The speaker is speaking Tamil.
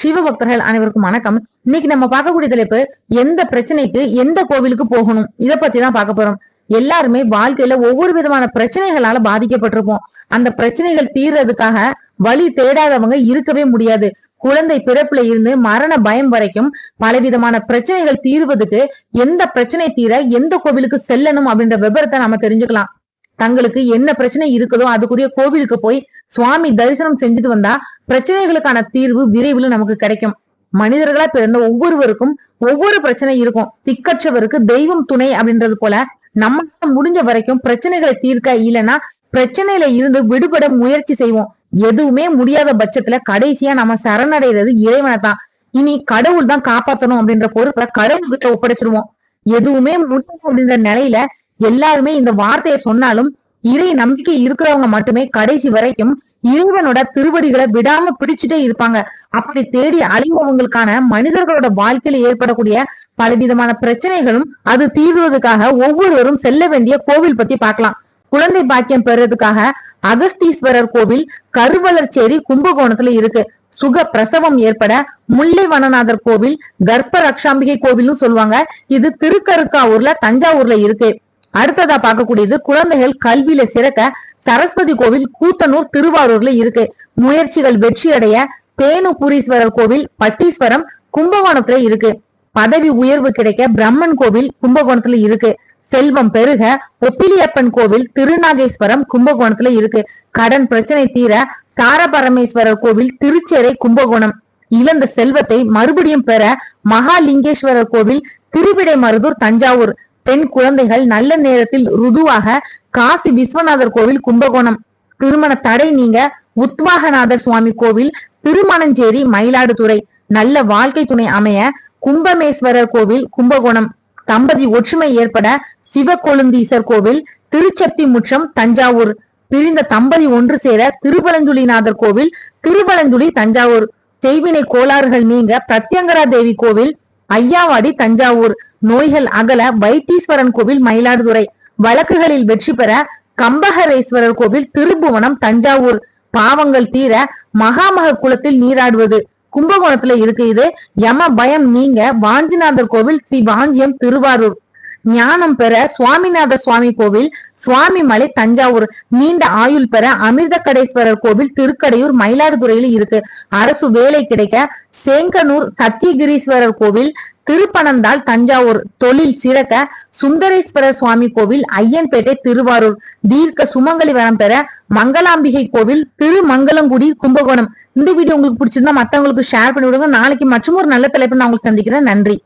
சிவபக்தர்கள் அனைவருக்கும் வணக்கம். இன்னைக்கு நம்ம பார்க்கக்கூடிய தலைப்பு எந்த பிரச்சனைக்கு எந்த கோவிலுக்கு போகணும்? இத பத்தி தான் பார்க்க போறோம். எல்லாருமே வாழ்க்கையில ஒவ்வொரு விதமான பிரச்சனைகளால பாதிக்கப்பட்டிருப்போம். அந்த பிரச்சனைகள் தீர்றதுக்காக வழி தேடாதவங்க இருக்கவே முடியாது. குழந்தை பிறப்புல இருந்து மரண பயம் வரைக்கும் பலவிதமான பிரச்சனைகள் தீர்வதுக்கு எந்த பிரச்சனை தீர எந்த கோவிலுக்கு செல்லணும் அப்படின்ற விபரத்தை நம்ம தெரிஞ்சுக்கலாம். தங்களுக்கு என்ன பிரச்சனை இருக்குதோ அதுக்குரிய கோவிலுக்கு போய் சுவாமி தரிசனம் செஞ்சுட்டு வந்தா பிரச்சனைகளுக்கான தீர்வு விரைவில் நமக்கு கிடைக்கும். மனிதர்களா பிறந்த ஒவ்வொருவருக்கும் ஒவ்வொரு பிரச்சனை இருக்கும். திக்கற்றவருக்கு தெய்வம் துணை அப்படின்றது போல நம்ம முடிஞ்ச வரைக்கும் பிரச்சனைகளை தீர்க்க இல்லைன்னா பிரச்சனையில இருந்து விடுபட முயற்சி செய்வோம். எதுவுமே முடியாத பட்சத்துல கடைசியா நம்ம சரணடைறது இறைவனை தான். இனி கடவுள் தான் காப்பாத்தணும் அப்படின்ற பொறுப்பை கடவுள் கிட்ட ஒப்படைச்சிருவோம். எதுவுமே முடியும் அப்படின்ற நிலையில எல்லாருமே இந்த வார்த்தையை சொன்னாலும் இறை நம்பிக்கை இருக்கிறவங்க மட்டுமே கடைசி வரைக்கும் இறைவனோட திருவடிகளை விடாம பிடிச்சிட்டே இருப்பாங்க. அப்படி தேடி அழிவவங்களுக்கான மனிதர்களோட வாழ்க்கையில ஏற்படக்கூடிய பலவிதமான பிரச்சனைகளும் அது தீர்வதற்காக ஒவ்வொருவரும் செல்ல வேண்டிய கோவில் பத்தி பார்க்கலாம். குழந்தை பாக்கியம் பெறதுக்காக அகஸ்தீஸ்வரர் கோவில் கருவளர்ச்சேரி கும்பகோணத்துல இருக்கு. சுக பிரசவம் ஏற்பட முல்லை வனநாதர் கோவில் கர்ப்ப ரக்ஷாம்பிகை கோவில்னு சொல்லுவாங்க. இது திருக்கருக்காவூர்ல தஞ்சாவூர்ல இருக்கு. அடுத்ததா பார்க்கக்கூடியது குழந்தைகள் கல்வியில சிறக்க சரஸ்வதி கோவில் கூத்தனூர் திருவாரூர்ல இருக்கு. முயற்சிகள் வெற்றி அடைய தேனுபுரீஸ்வரர் கோவில் பட்டீஸ்வரம் கும்பகோணத்துல இருக்கு. பதவி உயர்வு கிடைக்க பிரம்மன் கோவில் கும்பகோணத்துல இருக்கு. செல்வம் பெருக ஒப்பிலியப்பன் கோவில் திருநாகேஸ்வரம் கும்பகோணத்துல இருக்கு. கடன் பிரச்சனை தீர சாரபரமேஸ்வரர் கோவில் திருச்சேரை கும்பகோணம். இழந்த செல்வத்தை மறுபடியும் பெற மகாலிங்கேஸ்வரர் கோவில் திருவிடை மருதூர் தஞ்சாவூர். பெண் குழந்தைகள் நல்ல நேரத்தில் ருதுவாக காசி விஸ்வநாதர் கோவில் கும்பகோணம். திருமண தடை நீங்க உத்வாகநாதர் சுவாமி கோவில் திருமணஞ்சேரி மயிலாடுதுறை. நல்ல வாழ்க்கை துணை அமைய கும்பமேஸ்வரர் கோவில் கும்பகோணம். தம்பதி ஒற்றுமை ஏற்பட சிவகொழுந்தீசர் கோவில் திருச்சத்தி முற்றம் தஞ்சாவூர். பிரிந்த தம்பதி ஒன்று சேர திருபலஞ்சுலிநாதர் கோவில் திருபலஞ்சுலி தஞ்சாவூர். செய்வினை கோளாறுகள் நீங்க பிரத்யங்கரா தேவி கோவில் ஐயாவாடி தஞ்சாவூர். நோய்கள் அகல வைத்தீஸ்வரன் கோவில் மயிலாடுதுறை. வழக்குகளில் வெற்றி பெற கம்பகரேஸ்வரர் கோவில் திருபுவனம் தஞ்சாவூர். பாவங்கள் தீர மகாமக குளத்தில் நீராடுவது. கும்பகோணத்துல இருக்கு இது. யம பயம் நீங்க வாஞ்சிநாதர் கோவில் ஸ்ரீ வாஞ்சியம் திருவாரூர். ஞானம் பெற சுவாமிநாத சுவாமி கோவில் சுவாமி மலை தஞ்சாவூர் நீண்ட ஆயுள் பெற அமிர்த கடேஸ்வரர் கோவில் திருக்கடையூர் மயிலாடுதுறையில இருக்கு. அரசு வேலை கிடைக்க சேங்கனூர் சத்தியகிரீஸ்வரர் கோவில் திருப்பனந்தாள் தஞ்சாவூர் தொழில் சிறக்க சுந்தரேஸ்வரர் சுவாமி கோவில் ஐயன்பேட்டை திருவாரூர் தீர்க்க சுமங்கலி வரம் பெற மங்களாம்பிகை கோவில் திருமங்கலங்குடி கும்பகோணம். இந்த வீடியோ உங்களுக்கு பிடிச்சிருந்தா மத்தவங்களுக்கு ஷேர் பண்ணி விடுங்க. நாளைக்கு மற்றும் ஒரு நல்ல தலைப்பு நான் உங்களுக்கு சந்திக்கிறேன். நன்றி.